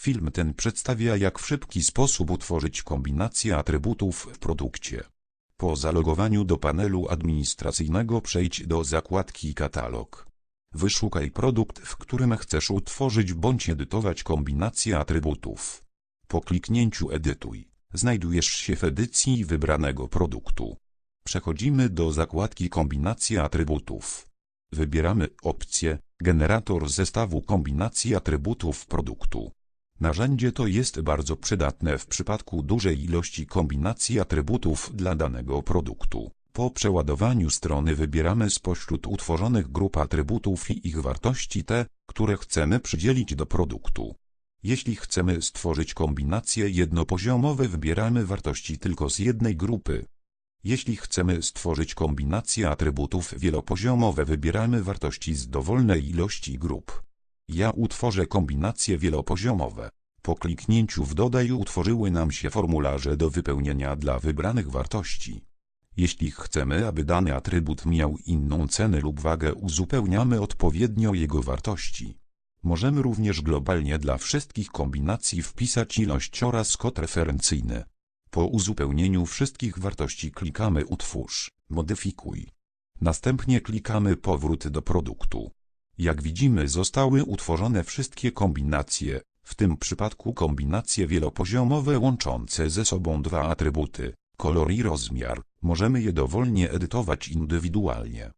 Film ten przedstawia jak w szybki sposób utworzyć kombinację atrybutów w produkcie. Po zalogowaniu do panelu administracyjnego przejdź do zakładki Katalog. Wyszukaj produkt, w którym chcesz utworzyć bądź edytować kombinację atrybutów. Po kliknięciu Edytuj, znajdujesz się w edycji wybranego produktu. Przechodzimy do zakładki Kombinacje atrybutów. Wybieramy opcję Generator zestawu kombinacji atrybutów produktu. Narzędzie to jest bardzo przydatne w przypadku dużej ilości kombinacji atrybutów dla danego produktu. Po przeładowaniu strony wybieramy spośród utworzonych grup atrybutów i ich wartości te, które chcemy przydzielić do produktu. Jeśli chcemy stworzyć kombinacje jednopoziomowe wybieramy wartości tylko z jednej grupy. Jeśli chcemy stworzyć kombinacje atrybutów wielopoziomowe wybieramy wartości z dowolnej ilości grup. Ja utworzę kombinacje wielopoziomowe. Po kliknięciu w Dodaj utworzyły nam się formularze do wypełnienia dla wybranych wartości. Jeśli chcemy, aby dany atrybut miał inną cenę lub wagę uzupełniamy odpowiednio jego wartości. Możemy również globalnie dla wszystkich kombinacji wpisać ilość oraz kod referencyjny. Po uzupełnieniu wszystkich wartości klikamy Utwórz, Modyfikuj. Następnie klikamy Powrót do produktu. Jak widzimy zostały utworzone wszystkie kombinacje, w tym przypadku kombinacje wielopoziomowe łączące ze sobą dwa atrybuty, kolor i rozmiar. Możemy je dowolnie edytować indywidualnie.